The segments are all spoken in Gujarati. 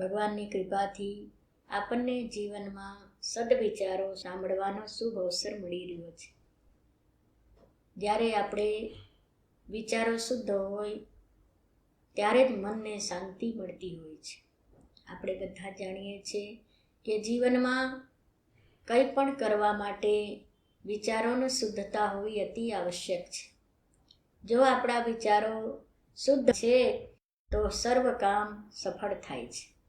ભગવાનની કૃપાથી આપણને જીવનમાં સદવિચારો સાંભળવાનો શુભ અવસર મળી રહ્યો છે. જ્યારે આપણે વિચારો શુદ્ધ હોય, ત્યારે જ મનને શાંતિ મળતી હોય છે. આપણે બધા જાણીએ છીએ કે જીવનમાં કંઈ પણ કરવા માટે વિચારોની શુદ્ધતા હોવી અતિ આવશ્યક છે. જો આપણા વિચારો શુદ્ધ છે, તો સર્વ કામ સફળ થાય છે.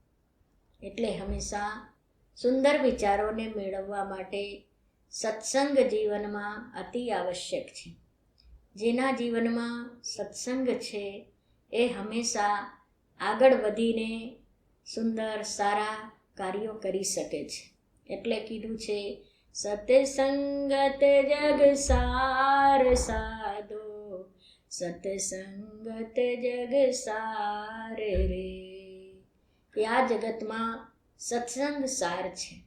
એટલે હંમેશા સુંદર વિચારોને મેળવવા માટે સત્સંગ જીવનમાં અતિ આવશ્યક છે. જેના જીવનમાં સત્સંગ છે એ હંમેશા આગળ વધીને સુંદર, સારા કાર્યો કરી શકે છે. એટલે કીધું છે, સતસંગત જગ સાર સાધો, સતસંગત જગ સાર રે. કે આ જગતમાં સત્સંગ સાર છે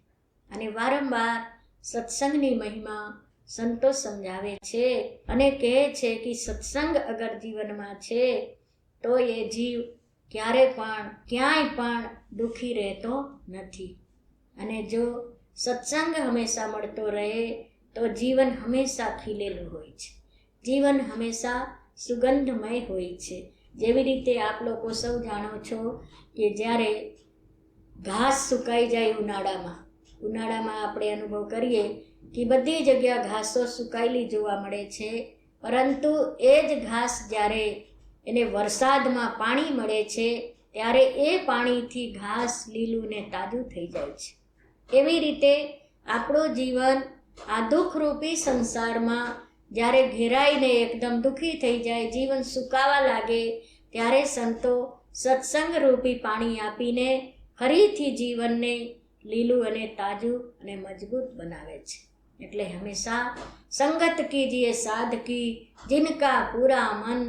અને વારંવાર સત્સંગની મહિમા સંતો સમજાવે છે અને કહે છે કે સત્સંગ અગર જીવનમાં છે, તો એ જીવ ક્યારે પણ, ક્યાંય પણ દુઃખી રહેતો નથી. અને જો સત્સંગ હંમેશા મળતો રહે, તો જીવન હંમેશા ખીલેલું હોય છે. જીવન હંમેશા સુગંધમય હોય છે. જેવી રીતે આપ લોકો સૌ જાણો છો કે જ્યારે ઘાસ સુકાઈ જાય ઉનાળામાં ઉનાળામાં આપણે અનુભવ કરીએ કે બધી જગ્યા ઘાસો સુકાયેલી જોવા મળે છે, પરંતુ એ જ ઘાસ જ્યારે એને વરસાદમાં પાણી મળે છે, ત્યારે એ પાણીથી ઘાસ લીલું ને તાજું થઈ જાય છે. એવી રીતે આપણું જીવન આ દુઃખરૂપી સંસારમાં જ્યારે ઘેરાઈને એકદમ દુઃખી થઈ જાય, જીવન સુકાવા લાગે, ત્યારે સંતો સત્સંગ રૂપી પાણી આપીને ફરીથી જીવનને લીલું અને તાજું અને મજબૂત બનાવે છે. એટલે હંમેશા સંગત કીજીએ સાધકી જિનકા પૂરા મન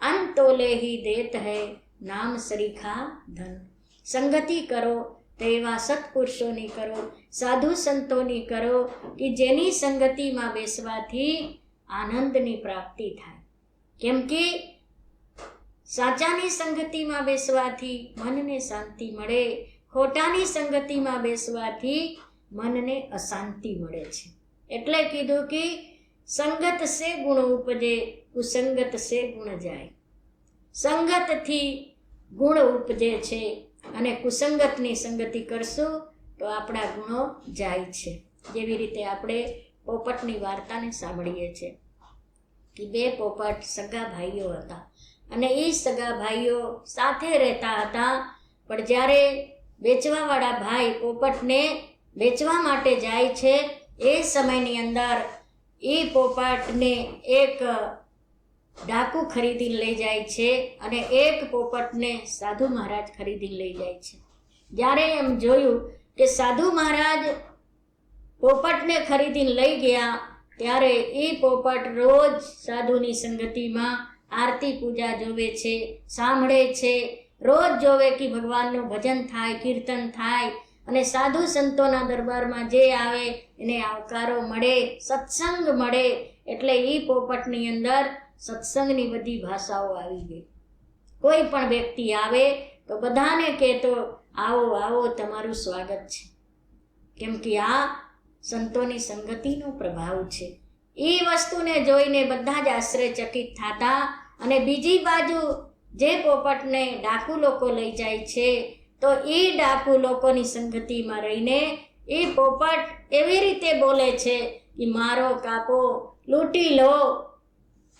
અંતોલે હી દેત હૈ નામ સરીખા ધન. સંગતિ કરો તો એવા સત્પુરુષોની કરો, સાધુ સંતોની કરો કે જેની સંગતિમાં બેસવાથી આનંદની પ્રાપ્તિ થાય. કેમ કે સાચાની સંગતિમાં બેસવાથી મનને શાંતિ મળે, ખોટાની સંગતિમાં બેસવાથી મનને અશાંતિ મળે છે. એટલે કીધું કે સંગત સે ગુણ ઉપજે, કુસંગત સે ગુણ જાય. સંગતથી ગુણ ઉપજે છે અને કુસંગતની સંગતિ કરશું તો આપણા ગુણો જાય છે. જેવી રીતે આપણે પોપટની વાર્તાને સાંભળીએ છીએ કે બે પોપટ સગા ભાઈઓ હતા. અને એ સગા ભાઈઓ સાથે રહેતા હતા, પણ જ્યારે વેચવાવાળા ભાઈ પોપટને વેચવા માટે જાય છે, એ સમયની અંદર એ પોપટને એક ડાકુ ખરીદીને લઈ જાય છે અને એક પોપટને સાધુ મહારાજ ખરીદીને લઈ જાય છે. જ્યારે એમ જોયું કે સાધુ મહારાજ પોપટને ખરીદીને લઈ ગયા. ત્યારે એ પોપટ રોજ સાધુની સંગતિમાં આરતી પૂજા જોવે છે, સાંભળે છે. રોજ જોવે કે ભગવાનનું ભજન થાય, કીર્તન થાય અને સાધુ સંતોના દરબારમાં જે આવે એને આવકારો મળે, સત્સંગ મળે. એટલે એ પોપટની અંદર સત્સંગની બધી ભાષાઓ આવી ગઈ. કોઈ પણ વ્યક્તિ આવે તો બધાને કહેતો, આવો આવો, તમારું સ્વાગત છે. કેમ કે આ સંતોની સંગતિનો પ્રભાવ છે. એ વસ્તુને જોઈને બધા જ આશ્ચર્યચકિત થતા અને બીજી બાજુ જે પોપટને ડાકુ લોકો લઈ જાય છે, તો એ ડાકુ લોકોની સંગતિમાં રહીને એ પોપટ એવી રીતે બોલે છે કે, મારો કાપો લૂંટી લો.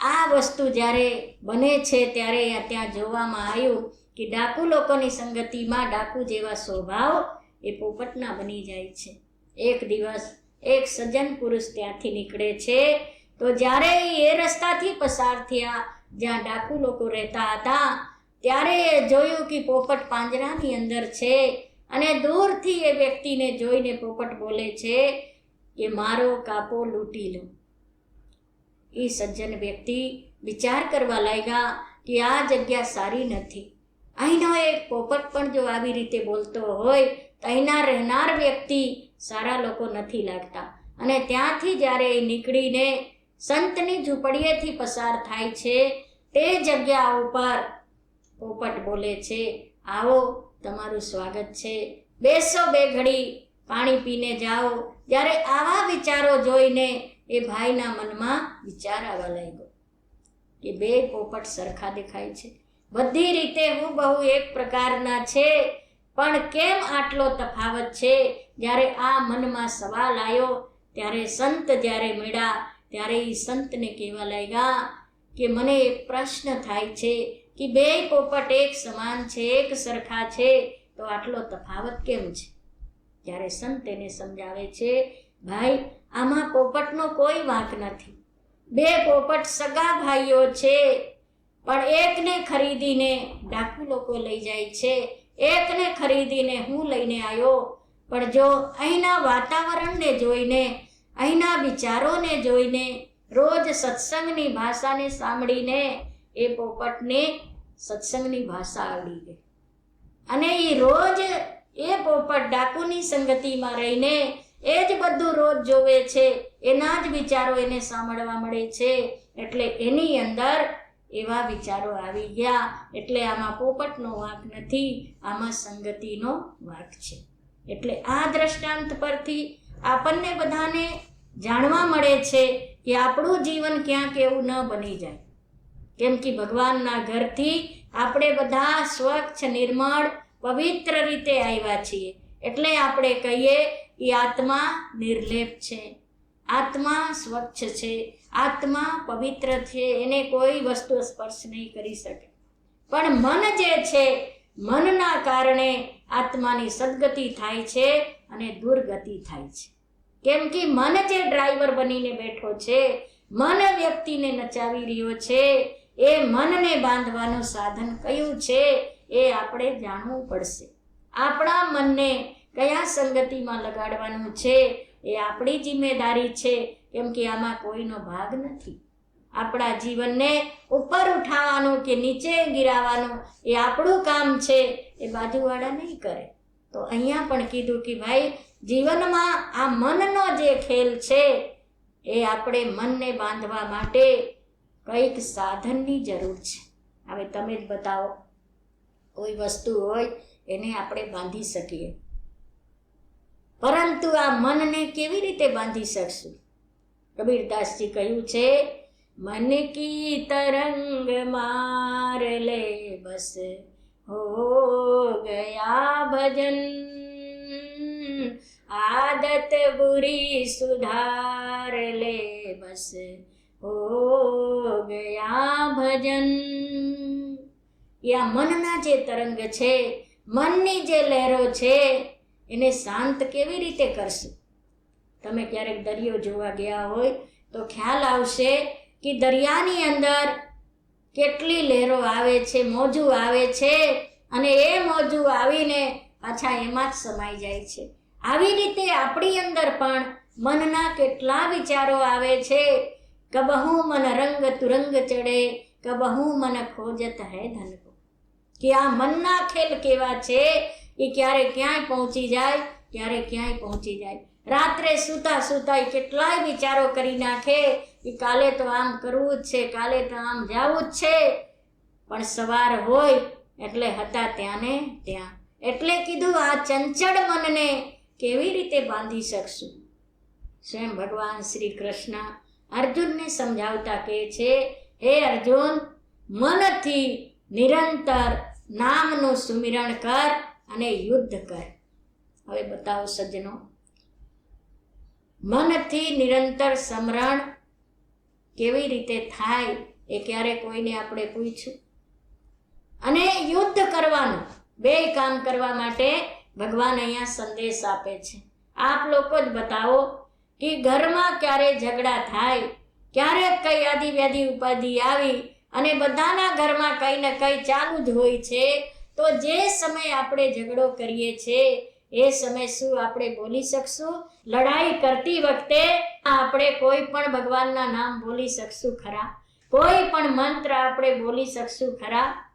આ વસ્તુ જ્યારે બને છે ત્યારે ત્યાં જોવામાં આવ્યું કે ડાકુ લોકોની સંગતિમાં ડાકુ જેવા સ્વભાવ એ પોપટના બની જાય છે. એક દિવસ એક સજ્જન પુરુષ ત્યાંથી નીકળે છે. તો જ્યારે એ રસ્તાથી પસાર થયા, જ્યાં ડાકુ લોકો રહેતા હતા, ત્યારે એ જોયું કે પોપટ પાંજરાની અંદર છે અને દૂરથી એ વ્યક્તિને જોઈને પોપટ બોલે છે કે, મારો કાપો લૂંટી લો. એ સજ્જન વ્યક્તિ વિચાર કરવા લાગ્યા કે, આ જગ્યા સારી નથી. અહીંનો એક પોપટ પણ જો આવી રીતે બોલતો હોય, તો અહીંના રહેનાર વ્યક્તિ સારા લોકો નથી લાગતા. અને ત્યાંથી જ્યારે એ નીકળીને સંતની ઝૂંપડીએથી પસાર થાય છે, તે જગ્યા ઉપર પોપટ બોલે છે, આવો, તમારું સ્વાગત છે. બેસો બે ઘડી, પાણી પીને જાઓ. ત્યારે આવા વિચારો જોઈને એ ભાઈના મનમાં વિચાર આવવા લાગ્યો કે બે પોપટ સરખા દેખાય છે. બધી રીતે હું બહુ એક પ્રકારના છે, પણ કેમ આટલો તફાવત છે? જ્યારે આ મનમાં સવાલ આવ્યો, ત્યારે સંત જ્યારે મળ્યા, ત્યારે એ સંતને કહેવા લાગ્યા કે, મને એક પ્રશ્ન થાય છે કે બે પોપટ એક સમાન છે, એક સરખા છે, તો આટલો તફાવત કેમ છે? ત્યારે સંત એને સમજાવે છે, ભાઈ, આમાં પોપટનો કોઈ વાંક નથી. બે પોપટ સગા ભાઈઓ છે, પણ એકને ખરીદીને ડાકુ લોકો લઈ જાય છે. એકને ખરીદીને હું લઈને આવ્યો પણ જો અહીંના વાતાવરણને જોઈને, અહીંના વિચારોને જોઈને રોજ સત્સંગની ભાષાને સાંભળીને એ પોપટને સત્સંગની ભાષા આવડી ગઈ. અને એ રોજ એ પોપટ ડાકુની સંગતિમાં રહીને એ જ બધું રોજ જોવે છે, એના જ વિચારો એને સાંભળવા મળે છે, એટલે એની અંદર એવા વિચારો આવી ગયા, એટલે આમાં પોપટનો વાંક નથી, આમાં સંગતિનો વાંક છે. એટલે આ દ્રષ્ટાંત પરથી આપણને બધાને જાણવા મળે છે કે આપણું જીવન ક્યાંક એવું ન બની જાય. કેમ કે ભગવાનના ઘરથી આપણે બધા સ્વચ્છ, નિર્મળ, પવિત્ર રીતે આવ્યા છીએ. એટલે આપણે કહીએ, એ આત્મા નિર્લેપ છે. આત્મા સ્વચ્છ છે. આત્મા પવિત્ર છે. એને કોઈ વસ્તુ સ્પર્શ નહીં કરી શકે. પણ મન જે છે, મનના કારણે આત્માની સદગતિ થાય છે અને દુર્ગતિ થાય છે. કેમ કે મન જે ડ્રાઈવર બનીને બેઠો છે, મન વ્યક્તિને નચાવી રહ્યો છે, એ મનને બાંધવાનું સાધન કયું છે એ આપણે જાણવું પડશે. આપણા મનને કયા સંગતિમાં લગાડવાનું છે એ આપણી જિમ્મેદારી છે, કેમ કે આમાં કોઈનો ભાગ નથી. આપણા જીવનને ઉપર ઉઠાવવાનું કે નીચે ગિરાવવાનું એ આપણું કામ છે એ બાજુવાળા નહીં કરે. તો અહીંયા પણ કીધું કે ભાઈ, જીવનમાં આ મનનો જે ખેલ છે, એ આપણે મનને બાંધવા માટે કંઈક સાધનની જરૂર છે. હવે તમે જ બતાવો. કોઈ વસ્તુ હોય, એને આપણે બાંધી શકીએ. પરંતુ આ મનને કેવી રીતે બાંધી શકશું? કબીરદાસજી કહ્યું છે, મન કી તરંગ માર લે બસ. હો ગયા ભજન. आदत बुरी सुधार ले બસ. હો ગયા ભજન. યા મનના જે તરંગ છે, મનની જે લહેરો છે, એને શાંત કેવી રીતે કરશું? તમે ક્યારેક દરિયો જોવા ગયા હોય તો ખ્યાલ આવશે કે દરિયાની અંદર કેટલી લહેરો આવે છે, મોજું આવે છે અને એ મોજું આવીને પાછા એમાં જ સમાઈ જાય છે. આવી રીતે આપણી અંદર પણ મનના કેટલા વિચારો આવે છે. કબહુ મન રંગ તુરંગ ચડે, કબહુ મન ખોજત હૈ. ધનકો કે આ મનના ખેલ કેવા છે, એ ક્યારે ક્યાંય પહોંચી જાય, ક્યારે ક્યાંય પહોંચી જાય. રાત્રે સૂતા સૂતા કેટલાય વિચારો કરી નાખે કે કાલે તો આમ કરવું જ છે, કાલે તો આમ જવું જ છે. પણ સવાર હોય એટલે હતા ત્યાં ને ત્યાં. એટલે કીધું, આ ચંચળ મનને કેવી રીતે બાંધી શકશું? સ્વયં ભગવાન શ્રી કૃષ્ણ અર્જુનને સમજાવતા કહે છે, હે અર્જુન, મનથી નિરંતર નામનું સુમિરણ કર અને યુદ્ધ કર. હવે બતાવો સજ્જનો. મનથી નિરંતર સમરણ કેવી રીતે થાય એ ક્યારે કોઈને આપણે પૂછ્યું? અને યુદ્ધ કરવાનું, બે કામ કરવા માટે ભગવાન અહીંયા સંદેશ આપે છે. આપ લોકો જ બતાવો કે ઘરમાં ક્યારે ઝઘડા થાય ક્યારેક કઈ આદિ વ્યાધિ ઉપાધિ આવી અને બધાના ઘરમાં કંઈ ને કંઈ ચાલુ જ હોય છે, તો જે સમય આપણે ઝઘડો કરીએ છીએ એ સમય શું આપણે બોલી શકશું? લડાઈ કરતી વખતે આપણે કોઈ પણ ભગવાનના નામ બોલી શકશું ખરા? કોઈ પણ મંત્ર આપણે બોલી શકશું ખરા?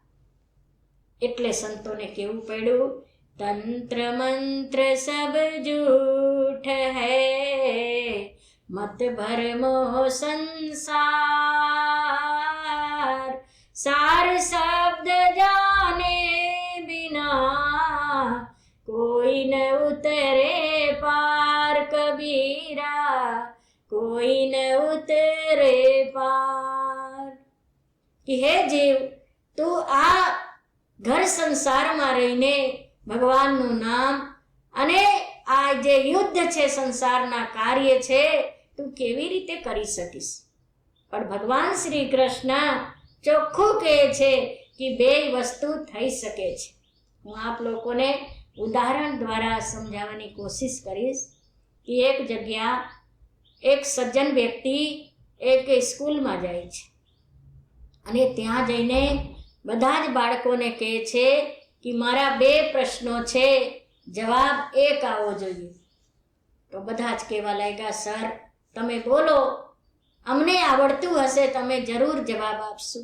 એટલે સંતોને કેવું પડ્યું? તંત્ર મંત્ર સબ જૂઠ હૈ મત ભરમો સંસાર. સાર શબ્દ જાને બિના કોઈ ન ઉતરે પાર કબીરા કોઈ ન ઉતરે પાર. કે હે જીવ, તું આ ઘર સંસારમાં રહીને ભગવાનનું નામ અને આ જે યુદ્ધ છે સંસારના કાર્ય છે, તું કેવી રીતે કરી શકીશ? પણ ભગવાન શ્રી કૃષ્ણ ચોખ્ખું કહે છે કે બે વસ્તુ થઈ શકે છે. હું આપ લોકોને ઉદાહરણ દ્વારા સમજાવવાની કોશિશ કરીશ કે એક જગ્યા એક સજ્જન વ્યક્તિ એક સ્કૂલમાં જાય છે. અને ત્યાં જઈને બધા જ બાળકોને કહે છે કે મારા બે પ્રશ્નો છે, જવાબ એક આવવો જોઈએ. તો બધા જ કહેવા લાગ્યા, સર, તમે બોલો. અમને આવડતું હશે, તમે જરૂર જવાબ આપશો.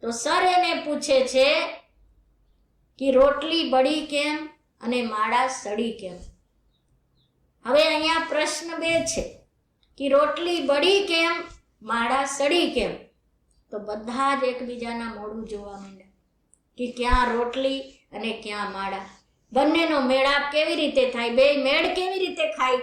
તો સર એને પૂછે છે કે રોટલી બળી કેમ અને માળા સડી કેમ? હવે અહીંયા પ્રશ્ન બે છે કે રોટલી બળી કેમ, માળા સડી કેમ? તો બધા જ એકબીજાના મોડું જોવા માંડ્યા કે ક્યાં રોટલી અને ક્યાં માળા. બંનેનો મેળાપ કેવી રીતે થાય? બે મેળ કેવી રીતે ખાય?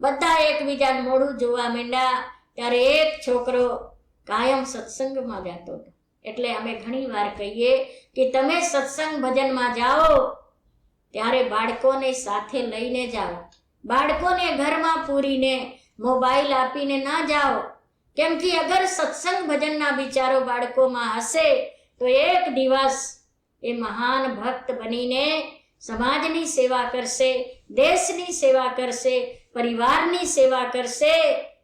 બધા એકબીજાનું મોડું જોવા માંડ્યા. ત્યારે એક છોકરો કાયમ સત્સંગમાં જતો હતો. એટલે અમે ઘણી વાર કહીએ કે તમે સત્સંગ ભજનમાં જાઓ, ત્યારે બાળકોને સાથે લઈને જાઓ. બાળકોને ઘરમાં પૂરીને મોબાઈલ આપીને ના જાઓ. કેમ કે અગર સત્સંગ ભજનના વિચારો બાળકોમાં હશે, તો એક દિવસ એ મહાન ભક્ત બનીને સમાજની સેવા કરશે, દેશની સેવા કરશે, પરિવારની સેવા કરશે,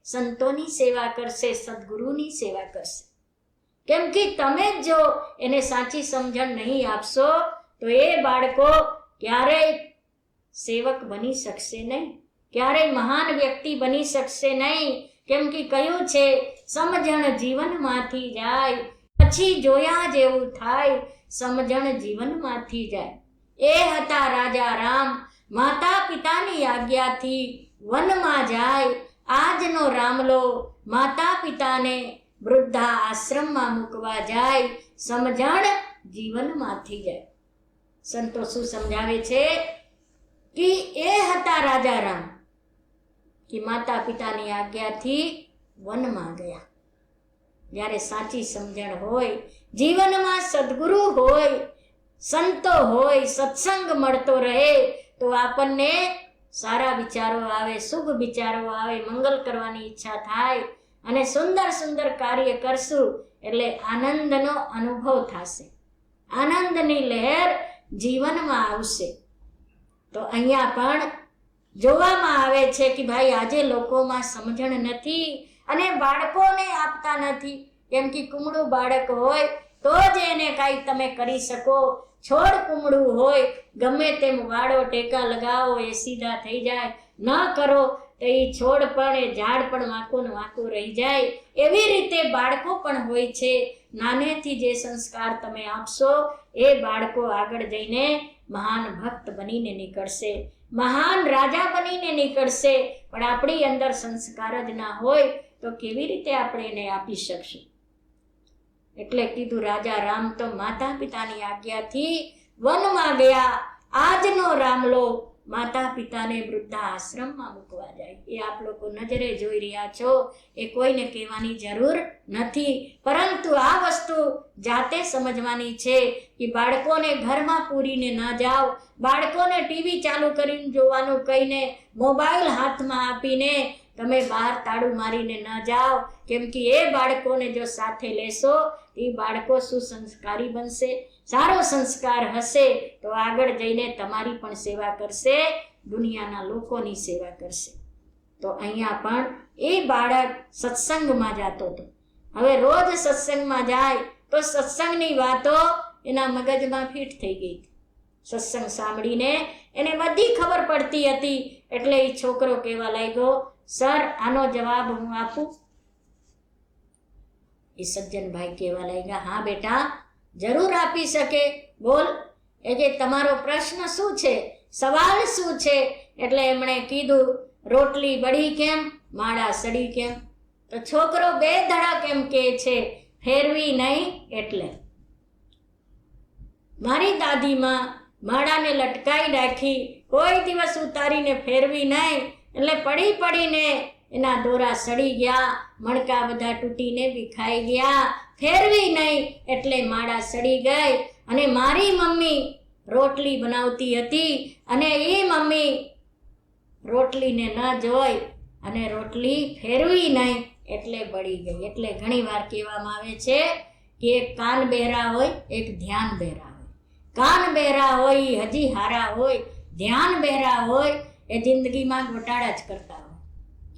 સંતોની સેવા કરશે, સદગુરુની સેવા કરશે. કેમ કે તમે જ જો એને સાચી સમજણ નહીં આપશો, તો એ બાળકો ક્યારેય સેવક બની શકશે નહીં. ક્યારેય મહાન વ્યક્તિ બની શકશે નહીં. કેમ કે કયું છે, સમજણ જીવનમાંથી જાય, પછી જોયા જેવું થાય, સમજણ જીવનમાંથી જાય. એ હતા રાજા રામ માતા પિતાની આજ્ઞાથી વનમાં જાય. આજનો રામલો માતા પિતાને વૃદ્ધા આશ્રમમાં મૂકવા જાય, સમજણ જીવનમાંથી જાય. સંતો શું સમજાવે છે? કે એ હતા રાજા રામ કે માતા પિતાની આજ્ઞાથી વનમાં ગયા. જ્યારે સાચી સમજણ હોય, જીવનમાં સદગુરુ હોય, સંતો હોય, સત્સંગ મળતો રહે, તો આપણને સારા વિચારો આવે, શુભ વિચારો આવે, મંગલ કરવાની ઈચ્છા થાય અને સુંદર સુંદર કાર્ય કરશું એટલે આનંદનો અનુભવ થશે. આનંદની લહેર જીવનમાં આવશે. તો અહીંયા પણ જોવામાં આવે છે કે ભાઈ આજે લોકોમાં સમજણ નથી અને બાળકોને આપતા નથી. કેમ કે કુમળું બાળક હોય તો જ એને કાંઈ તમે કરી શકો. છોડ કુમળું હોય, ગમે તેમ વાળો ટેકા લગાવો, એ સીધા થઈ જાય. ન કરો તો એ છોડ પણ, એ ઝાડ પણ વાંકું ને વાંકું રહી જાય. એવી રીતે બાળકો પણ હોય છે. નાનેથી જે સંસ્કાર તમે આપશો, એ બાળકો આગળ જઈને મહાન ભક્ત બનીને નીકળશે. મહાન રાજા બનીને નીકળશે. પણ આપણી અંદર સંસ્કાર જ ના હોય, તો કેવી રીતે આપણે એને આપી શકશું? એટલે કીધું રાજા, રામ તો માતા પિતાની આજ્ઞાથી વનમાં ગયા. આજનો રામલો માતા પિતાને વૃદ્ધા આશ્રમમાં મૂકવા જાય. એ આપ લોકો નજરે જોઈ રહ્યા છો. એ કોઈને કહેવાની જરૂર નથી. પરંતુ આ વસ્તુ જાતે સમજવાની છે કે બાળકોને ઘરમાં પૂરીને ન જાઓ. બાળકોને ટીવી ચાલુ કરીને જોવાનું કહીને, મોબાઈલ હાથમાં આપીને તમે બહાર તાળું મારીને ન જાઓ, કેમ કે એ બાળકોને જો સાથે લેશો, એ બાળકો સુસંસ્કારી બનશે, સારો સંસ્કાર હશે, તો આગળ જઈને તમારી પણ સેવા કરશે, દુનિયાના લોકોની સેવા કરશે. તો અહીંયા પણ એ બાળક સત્સંગમાં જતો હતો. હવે રોજ સત્સંગમાં જાય, તો સત્સંગની વાતો એના મગજમાં ફિટ થઈ ગઈ. સત્સંગ સાંભળીને એને બધી ખબર પડતી હતી, એટલે એ છોકરો કહેવા લાગ્યો સર, આનો જવાબ હું આપું? એ સજ્જનભાઈ કહેવા લાગ્યા, હા બેટા, જરૂર આપી શકે. બોલ, એ તમારો પ્રશ્ન શું છે? સવાલ શું છે? એટલે એમણે કીધું, રોટલી બળી કેમ, માળા સડી કેમ? તો છોકરો બે ધડા કેમ કે છે, ફેરવી નહીં એટલે. મારી દાદીમાં માળાને લટકાઈ રાખી કોઈ દિવસ ઉતારીને ફેરવી નહીં એટલે પડી પડીને એના દોરા સડી ગયા, મણકા બધા તૂટીને વિખાઈ ગયા. ફેરવી નહીં એટલે માળા સડી ગઈ અને મારી મમ્મી રોટલી બનાવતી હતી અને એ મમ્મી રોટલીને ન જોઈ અને રોટલી ફેરવી નહીં એટલે બળી ગઈ. એટલે ઘણી વાર કહેવામાં આવે છે કે એક કાન બહેરા હોય, એક ધ્યાન બહેરા હોય. કાન બહેરા હોય, હજી હારા હોય, ધ્યાન બહેરા હોય એ જિંદગીમાં ગોટાળા જ કરતા હોય.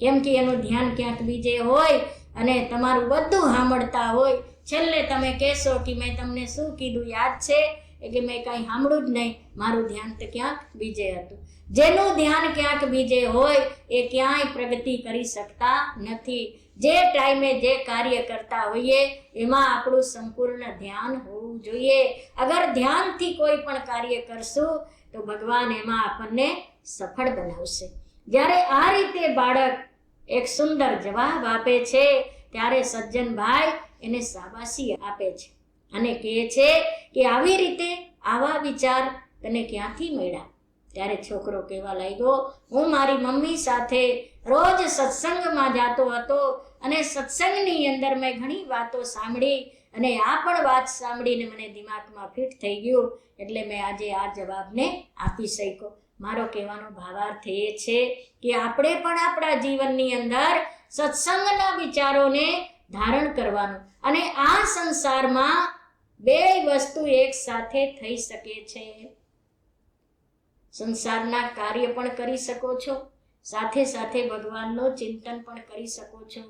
કેમ કે એનું ધ્યાન ક્યાંક બીજે હોય અને તમારું બધું સાંભળતા હોય. છેલ્લે તમે કહેશો કે મેં તમને શું કીધું યાદ છે? એટલે મેં કાંઈ સાંભળ્યું જ નહીં. મારું ધ્યાન તો ક્યાંક બીજે હતું. જેનું ધ્યાન ક્યાંક બીજે હોય એ ક્યાંય પ્રગતિ કરી શકતા નથી. જે ટાઈમે જે કાર્ય કરતા હોઈએ, એમાં આપણું સંપૂર્ણ ધ્યાન હોવું જોઈએ. અગર ધ્યાનથી કોઈ પણ કાર્ય કરશું તો ભગવાન એમાં આપણને સફળ બનાવશે. જ્યારે આ રીતે બાળક એક સુંદર જવાબ આપે છે, ત્યારે સજ્જનભાઈ એને શાબાશી આપે છે અને કહે છે કે આવી રીતે આવા વિચાર તને ક્યાંથી મળ્યા? ત્યારે છોકરો કહેવા લાગ્યો, હું મારી મમ્મી સાથે રોજ સત્સંગમાં જતો હતો અને સત્સંગની અંદર મેં ઘણી વાતો સાંભળી. અને આ પણ વાત સાંભળીને મને દિમાગમાં ફિટ થઈ ગયું, એટલે મેં આજે આ જવાબને આપી શક્યો. મારો કહેવાનો ભાવાર્થ એ છે કે આપણે પણ આપણા જીવનની અંદર સત્સંગના વિચારોને ધારણ કરવાનું અને આ સંસારમાં બે વસ્તુ એક સાથે થઈ શકે છે. સંસારના કાર્ય પણ કરી શકો છો, સાથે સાથે ભગવાનનો ચિંતન પણ કરી શકો છો.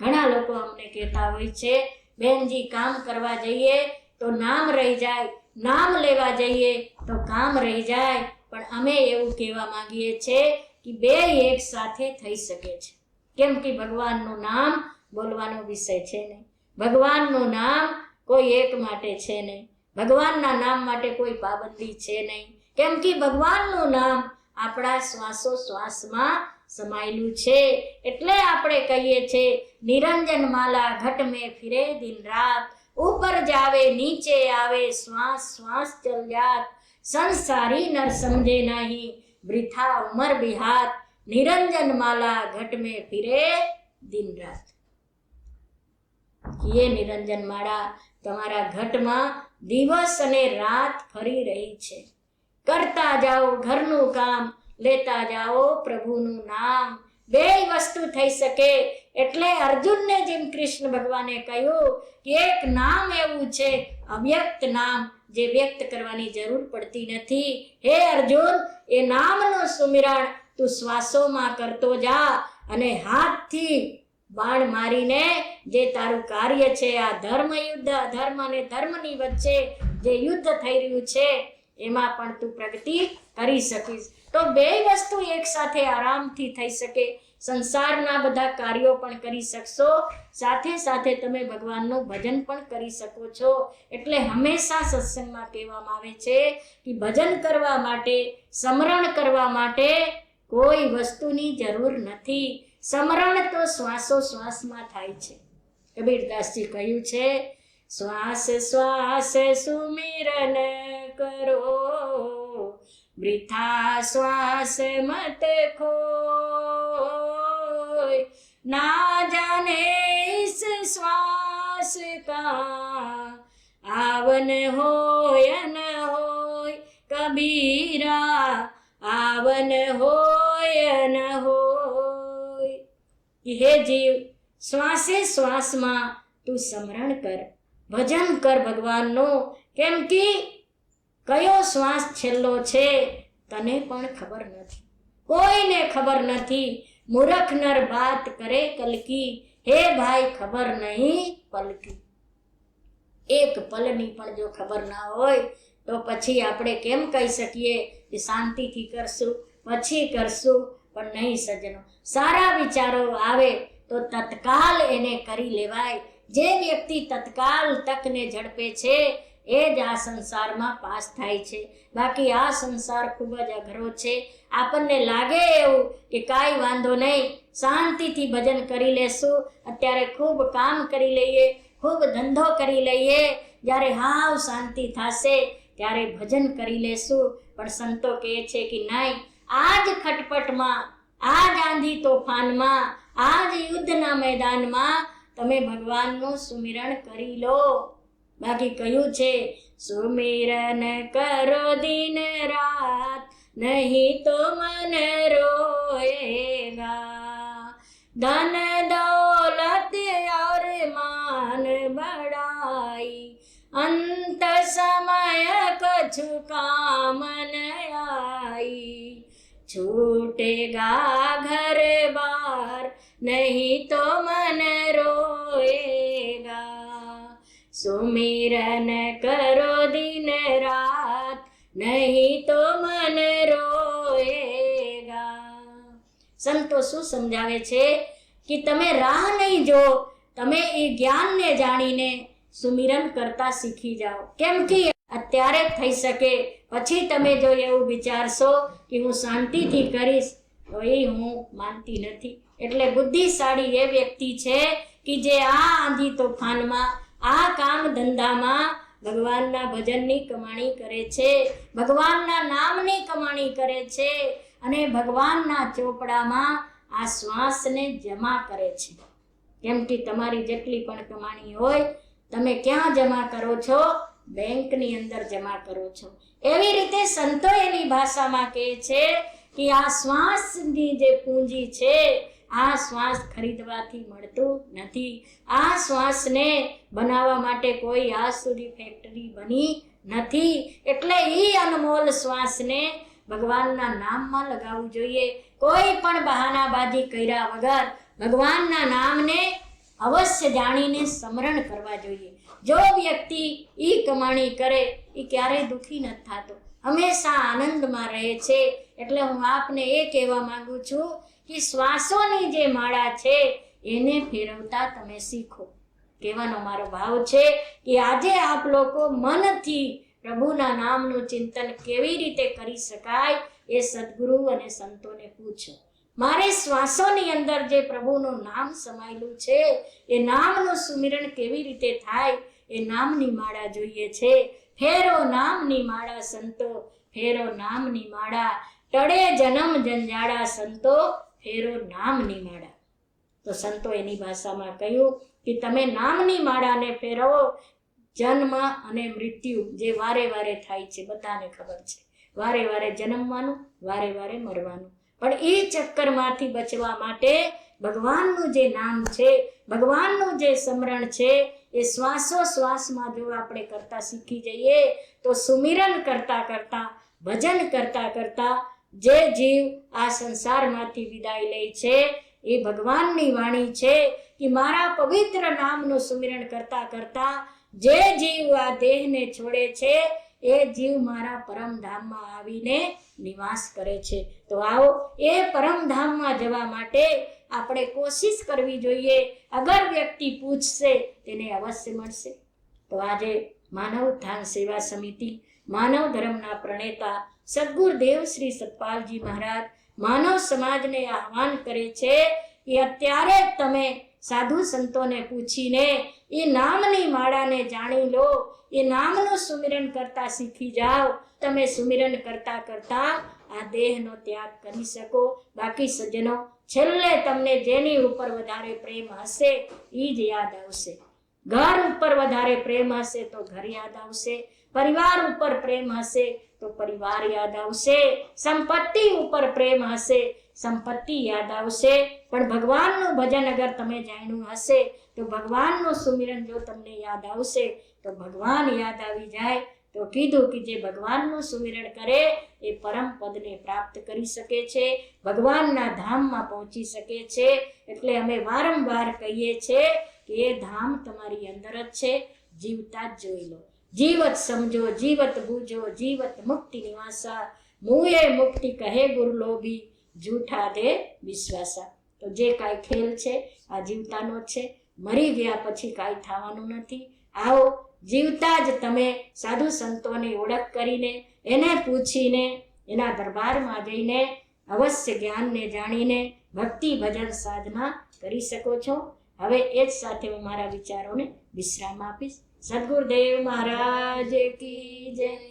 ઘણા લોકો અમને કહેતા હોય છે બેનજી, કામ કરવા જઈએ તો નામ રહી જાય, નામ લેવા જઈએ તો કામ રહી જાય. પણ અમે એવું કહેવા માંગીએ છીએ કે બે એક સાથે થઈ શકે છે. કેમ કે ભગવાનનું નામ બોલવાનો વિષય છે નહીં. ભગવાનનું નામ કોઈ એક માટે છે નહીં. ભગવાનના નામ માટે કોઈ પાબંદી છે નહીં. કેમ કે ભગવાનનું નામ આપણા શ્વાસો શ્વાસમાં સમાયેલું છે. એટલે આપણે કહીએ છીએ નિરંજન માલા ઘટ મેં ફિરે દિન રાત, ઉપર જાવે, નીચે આવે, શ્વાસ શ્વાસ ચલ જાત સંસારી નર સમજે નહીં, વૃથા ઉમર બિહાત નિરંજન માલા ઘટ મેં ફિરે દિન રાત. એ નિરંજન માળા, તમારા ઘટમાં દિવસ અને રાત ફરી રહી છે. કરતા જાઓ ઘરનું કામ લેતા જાઓ પ્રભુનું નામ. બે વસ્તુ થઈ શકે એટલે અર્જુનને જેમ કૃષ્ણ ભગવાને કહ્યું કે એક નામ એવું છે, અવ્યક્ત નામ, જે વ્યક્ત કરવાની જરૂર પડતી નથી. હે અર્જુન, એ નામનું સુમિરણ તું શ્વાસોમાં કરતો જા અને હાથથી બાણ મારીને જે તારું કાર્ય છે, આ ધર્મ યુદ્ધ અધર્મ અને ધર્મની વચ્ચે જે યુદ્ધ થઈ રહ્યું છે, એમાં પણ તું પ્રગતિ કરી શકીશ. તો બે વસ્તુ એક સાથે આરામથી થઈ શકે. સંસારના બધા કાર્યો પણ કરી શકશો. સાથે સાથે તમે ભગવાનનું ભજન પણ કરી શકો છો. એટલે હંમેશા સત્સંગમાં કહેવામાં આવે છે કે ભજન કરવા માટે, સ્મરણ કરવા માટે કોઈ વસ્તુની જરૂર નથી. સ્મરણ તો શ્વાસો શ્વાસમાં થાય છે. કબીરદાસજી કહ્યું છે, શ્વાસ શ્વાસ સુમિરન કરો. વૃથા શ્વાસ મત ખોય. ના જાને ઇસ શ્વાસ કા. આવન હોય ન હોય કબીરા. આવન હોય ન હોય. હે જીવ, શ્વાસે શ્વાસમાં તું સ્મરણ કર. ભજન કર ભગવાનનું. કેમ કે કયો શ્વાસ છેલ્લો છે? તને પણ ખબર નથી. કોઈને ખબર નથી. મૂરખ નર વાત કરે કલકી. હે ભાઈ, ખબર નહીં પલકી. એક પલની પણ જો ખબર ના હોય, તો પછી આપણે કેમ કહી શકીએ કે શાંતિથી કરશું, પછી કરશું, પણ નહીં સજ્જનો. સારા વિચારો આવે તો તત્કાલ એને કરી લેવાય. જે વ્યક્તિ તત્કાલ તકને ઝડપે છે એ જ આ સંસારમાં પાસ થાય છે. બાકી આ સંસાર ખૂબ જ અઘરો છે. આપણને લાગે એવું કે કાંઈ વાંધો નહીં, શાંતિથી ભજન કરી લેશું. અત્યારે ખૂબ કામ કરી લઈએ, ખૂબ ધંધો કરી લઈએ. જ્યારે હાવ શાંતિ થશે, ત્યારે ભજન કરી લેશું. પણ સંતો કહે છે કે નહીં આ જ ખટપટમાં આ જ આંધી તોફાનમાં આ જ યુદ્ધના મેદાનમાં તમે ભગવાનનું સુમિરણ કરી લો. બાકી કયું છે, સુમિરન કરો દિન રાત, નહીં તો મન રોએગા ધન દોલત ઓર માન બડાઈ, અંત સમય કછુ કામન आई છૂટેગા ઘર બાર, નહીં તો મન સુમિરન કરો દિન રાત, નહીં તો મન રોએગા સંતો શું સમજાવે છે? કે તમે રાહ નહીં જો તમે એ જ્ઞાનને જાણીને સુમિરન કરતા શીખી જાઓ. કેમ કે અત્યારે થઈ શકે, પછી તમે જો એવું વિચારશો કે હું શાંતિથી કરીશ તો એ હું માનતી નથી. એટલે બુદ્ધિશાળી એ વ્યક્તિ છે કે જે આ આંધી તોફાનમાં આ કામ ધંધામાં ભગવાનના ભજનની કમાણી કરે છે, ભગવાનના નામની કમાણી કરે છે અને ભગવાનના ચોપડામાં આ શ્વાસને જમા કરે છે. કેમ કે તમારી જેટલી પણ કમાણી હોય, તમે ક્યાં જમા કરો છો? બેંકની અંદર જમા કરો છો. એવી રીતે સંતો એની ભાષામાં કહે છે કે આ શ્વાસની જે પૂંજી છે આ શ્વાસ ખરીદવાથી મળતું નથી. આ શ્વાસને બનાવવા માટે કોઈ આજ સુધી ફેક્ટરી બની નથી. એટલે એ અનમોલ શ્વાસને ભગવાનના નામમાં લગાવવું જોઈએ. કોઈ પણ બહાનાબાજી કર્યા વગર ભગવાનના નામને અવશ્ય જાણીને સ્મરણ કરવા જોઈએ. જો વ્યક્તિ એ કમાણી કરે એ ક્યારેય દુઃખી નથી થતો. હંમેશા આનંદમાં રહે છે. એટલે હું આપને એ કહેવા માગું છું કે શ્વાસોની જે માળા છે, એને ફેરવતા તમે શીખો. કહેવાનો મારો ભાવ છે કે આજે આપ લોકો મનથી પ્રભુના નામનું ચિંતન કેવી રીતે કરી શકાય એ સદગુરુ અને સંતોને પૂછો. મારે શ્વાસોની અંદર જે પ્રભુનું નામ સમાયેલું છે, એ નામનું સુમિરણ કેવી રીતે થાય, એ નામની માળા જોઈએ છે. ફેરો નામની માળા સંતો, ફેરો નામની માળા. ટળે જન્મ જંજાળા સંતો ફેરો નામની માળા. તો સંતો એની ભાષામાં કહ્યું કે તમે નામની માળાને ફેરવો, જન્મ અને મૃત્યુ જે વારે વારે થાય છે, બધાને ખબર છે. વારે વારે જન્મવાનું, વારે વારે મરવાનું. પણ એ ચક્કરમાંથી બચવા માટે ભગવાનનું જે નામ છે, ભગવાનનું જે સ્મરણ છે, એ શ્વાસો શ્વાસમાં જો આપણે કરતા શીખી જઈએ, તો સુમિરન કરતા કરતા, ભજન કરતા કરતા જે જીવ આ સંસારમાંથી વિદાય લે છે, એ ભગવાનની વાણી છે કે મારા પવિત્ર નામનું સુમિરણ કરતા કરતા જે જીવ આ દેહને છોડે છે, એ જીવ મારા પરમધામમાં આવીને નિવાસ કરે છે. તો આવો, એ પરમધામમાં જવા માટે આપણે કોશિશ કરવી જોઈએ. અગર વ્યક્તિ પૂછશે, તેને અવશ્ય મળશે. તો આજે માનવ ધ્યાન સેવા સમિતિ માનવ ધર્મના પ્રણેતા સદગુરુદેવ શ્રી સતપાલજી મહારાજ માનવ સમાજને આહવાન કરે છે કે અત્યારે તમે સાધુ સંતોને પૂછીને એ નામની માળાને જાણી લો, એ નામનું સુમિરન કરતા શીખી જાઓ. તમે સુમિરન કરતા કરતા આ દેહનો ત્યાગ કરી શકો. બાકી સજ્જનો, છેલ્લે તમને જેની ઉપર વધારે પ્રેમ હશે એ જ યાદ આવશે. ઘર ઉપર વધારે પ્રેમ હશે તો ઘર યાદ આવશે. પરિવાર ઉપર પ્રેમ હશે તો પરિવાર યાદ આવશે, સંપત્તિ ઉપર પ્રેમ હશે, સંપત્તિ યાદ આવશે. પણ ભગવાનનું ભજન અગર તમે જાણ્યું હશે, તો ભગવાનનું સુમિરન જો તમને યાદ આવશે, તો ભગવાન યાદ આવી જાય. તો કીધું કે જે ભગવાનનું સુમિરણ કરે, એ પરમ પદને પ્રાપ્ત કરી શકે છે, ભગવાનના ધામમાં પહોંચી શકે છે. એટલે અમે વારંવાર કહીએ છીએ કે એ ધામ તમારી અંદર જ છે, જીવતા જ જોઈ લો. જીવત સમજો, જીવત બૂજો, જીવત મુક્તિ નિવાસા. મુએ મુક્તિ કહે ગુરુ લોભી જૂઠા દે વિશ્વાસા. તો જે કાંઈ ખેલ છે, આ જીવતાનો છે. મરી ગયા પછી કાંઈ થવાનું નથી. આવો, જીવતા જ તમે સાધુ સંતોની ઓળખ કરીને, એને પૂછીને, એના દરબારમાં જઈને, અવશ્ય જ્ઞાનને જાણીને, ભક્તિ ભજન સાધના કરી શકો છો. હવે એ જ સાથે હું મારા વિચારોને વિશ્રામ આપીશ. સદગુરુદેવ મહારાજ કી જય.